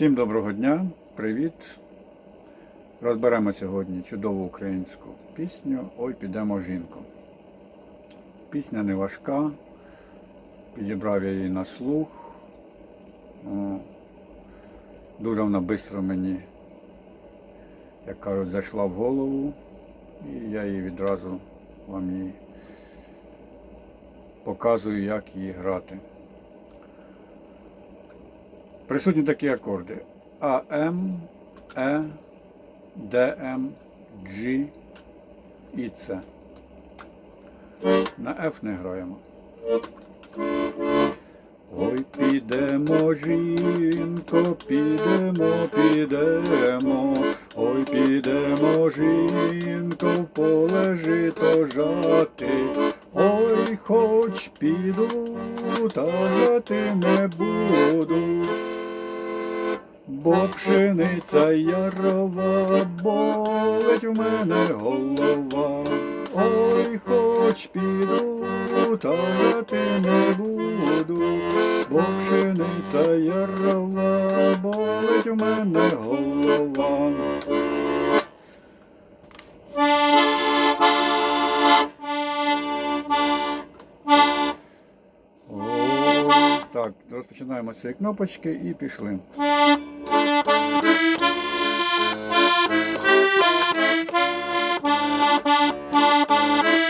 Всім доброго дня, привіт. Розберемо сьогодні чудову українську пісню Ой підемо жінку. Пісня не важка, підібрав я її на слух. Дуже вона швидко мені, як кажуть, зайшла в голову, і я її відразу вам її показую, як її грати. Присутні такі акорди. АМ, Е, ДМ, G і С. На F не граємо. Ой, підемо, жінко, підемо, підемо, ой, підемо, жінко, в поле жито жати. Ой, хоч піду, та жати не буду. Бо пшениця ярова, болить в мене голова. Ой, хоч піду, та жати не буду, бо пшениця ярова, болить в мене голова. Так, розпочинаємо з цієї кнопочки і пішли. Música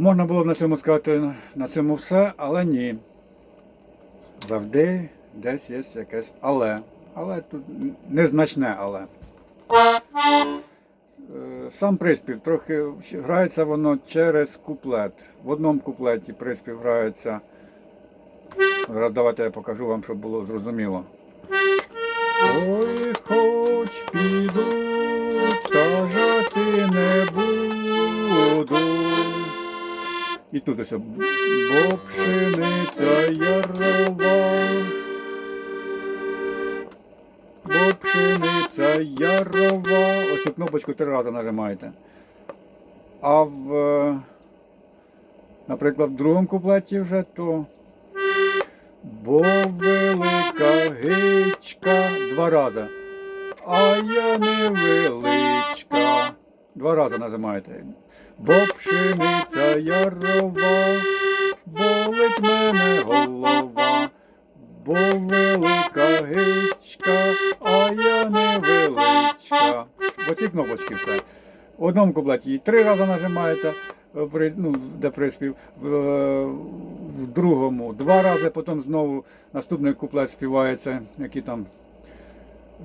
Можна було б на цьому сказати на цьому все, але ні. Завжди десь є якесь але. Але тут незначне але. Е, Сам приспів трохи грається воно через куплет. В одному куплеті приспів грається. Зараз давайте я покажу вам, щоб було зрозуміло. І тут ось, бо пшениця ярова. Бо пшениця ярова. Оцю кнопочку три рази нажимаєте. А в, е, наприклад, в другому куплеті вже то. Бо велика гичка два рази. А я невеличка. Два рази нажимаєте. Бо пшениця ярова, болить мене голова, бо велика гичка, а я невеличка. Бо ці кнопочки все. В одному куплеті три рази нажимаєте, е, ну, де приспів, е, в другому два рази, потім знову наступний куплет співається, який там.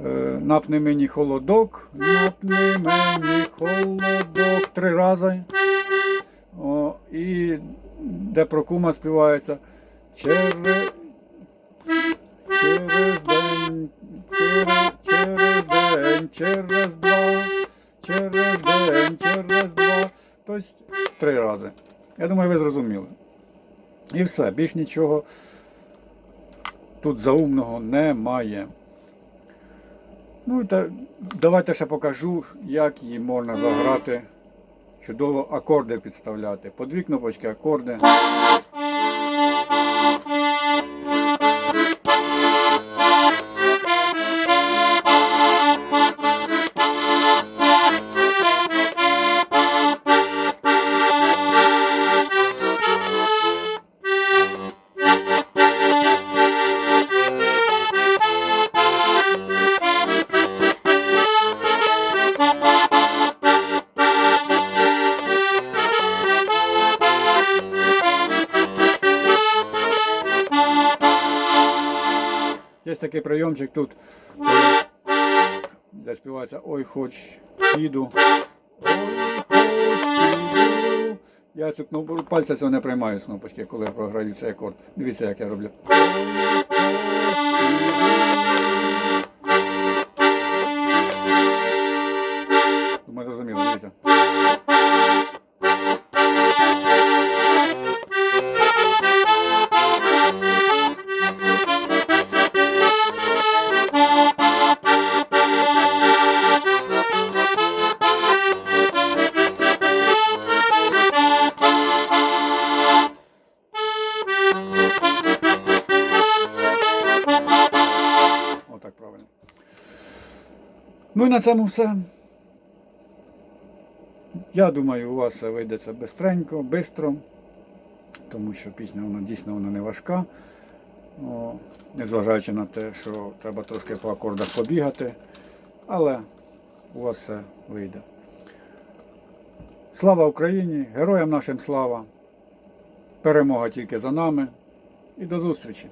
Е, Напни мені холодок, напни мені холодок три рази. О, і де про кума співається через, через день, через, через день, через два, через день, через два. Тобто три рази. Я думаю, ви зрозуміли. І все, більш нічого тут заумного немає. Ну та, давайте ще покажу, як її можна заграти. Чудово акорди підставляти. По дві кнопочки акорди. Є такий прийомчик тут. Де співається Ой, хоч піду. Я цю кнопку пальця цього не приймаю з кнопочки, коли програю цей акорд. Дивіться, як я роблю. Ну і на цьому все. Я думаю, у вас все вийде це бистренько, бистро, тому що пісня вона дійсно вона не важка. О, незважаючи на те, що треба трошки по акордах побігати, але у вас все вийде. Слава Україні! Героям нашим слава! Перемога тільки за нами і до зустрічі!